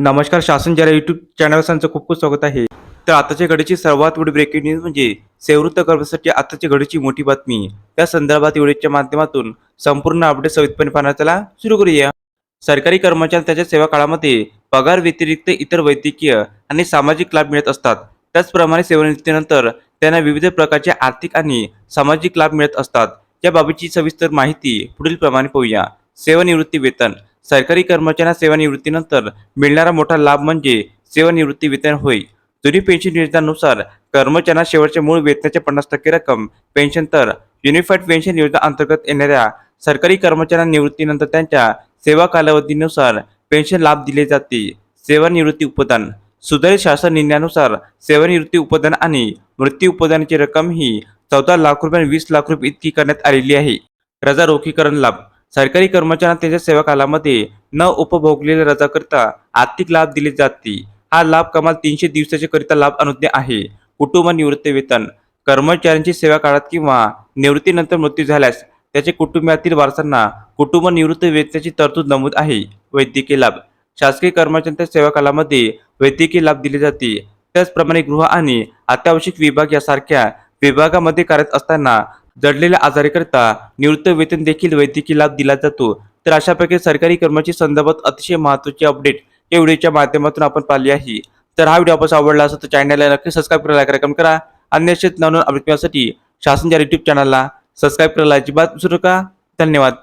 नमस्कार शासन जरा यूट्यूब चॅनल त्यांचं खूप खूप स्वागत आहे. तर आताच्या घडीची सर्वात मोठी ब्रेकिंग न्यूज म्हणजे सेवृत्त करण्यासाठी आताच्या घडीची मोठी बातमी. त्या संदर्भात व्हिडिओच्या माध्यमातून संपूर्ण अपडेट सविधपणे पाहण्याला सुरू करूया. सरकारी कर्मचारी त्याच्या सेवा काळामध्ये पगार व्यतिरिक्त इतर वैद्यकीय आणि सामाजिक लाभ मिळत असतात. त्याचप्रमाणे सेवानिवृत्तीनंतर त्यांना विविध प्रकारचे आर्थिक आणि सामाजिक लाभ मिळत असतात. या बाबीची सविस्तर माहिती पुढील प्रमाणे पाहूया. सेवानिवृत्ती वेतन. सरकारी कर्मचाऱ्यांना सेवानिवृत्तीनंतर मिळणारा मोठा लाभ म्हणजे सेवानिवृत्ती वेतन होय. जुनी पेन्शन योजनेनुसार कर्मचाऱ्यांना शेवटच्या मूळ वेतनाच्या पन्नास टक्के रक्कम पेन्शन तर युनिफाईड पेन्शन योजना अंतर्गत येणाऱ्या सरकारी कर्मचाऱ्यांना निवृत्तीनंतर त्यांच्या सेवा कालावधीनुसार पेन्शन लाभ दिले जाते. सेवानिवृत्ती उपदान. सुधारित शासन निर्णयानुसार सेवानिवृत्ती उपदान आणि मृत्यू उपदानाची रक्कम ही चौदा लाख रुपये वीस लाख रुपये इतकी करण्यात आलेली आहे. रजा रोखीकरण लाभ. सरकारी कर्मचाऱ्यांना त्यांच्या सेवा कालामध्ये न उपभोगलेल्या रजाकरिता आर्थिक लाभ दिले जाते. हा लाभ कमाल तीनशे दिवसाच्या करिता लाभ अनुज्ञा आहे. कुटुंब निवृत्ती वेतन कर्मचाऱ्यांची सेवा काळात किंवा निवृत्तीनंतर मृत्यू झाल्यास त्याचे कुटुंबातील वारसांना कुटुंब निवृत्ती वेतनाची तरतूद नमूद आहे. वैद्यकीय लाभ शासकीय कर्मचाऱ्यांच्या सेवा कालामध्ये वैद्यकीय लाभ दिले जाते. त्याचप्रमाणे गृह आणि अत्यावश्यक विभाग यासारख्या विभागामध्ये कार्यरत असताना जडलेल्या आजारीकरिता निवृत्त वेतन देखील वैद्यकीय लाभ दिला जातो. तर अशा प्रकारे सरकारी कर्मचारी संदर्भात अतिशय महत्त्वाची अपडेट या व्हिडिओच्या माध्यमातून आपण पाहिली आहे. तर हा व्हिडिओ आपण आवडला असेल तर चॅनलला नक्की सबस्क्राईब करायला कार्यक्रम करा. अन्य नवनवीन अपडेट मिळण्यासाठी शासनच्या युट्यूब चॅनलला सबस्क्राईब करायला अजिबात विसरू नका. धन्यवाद.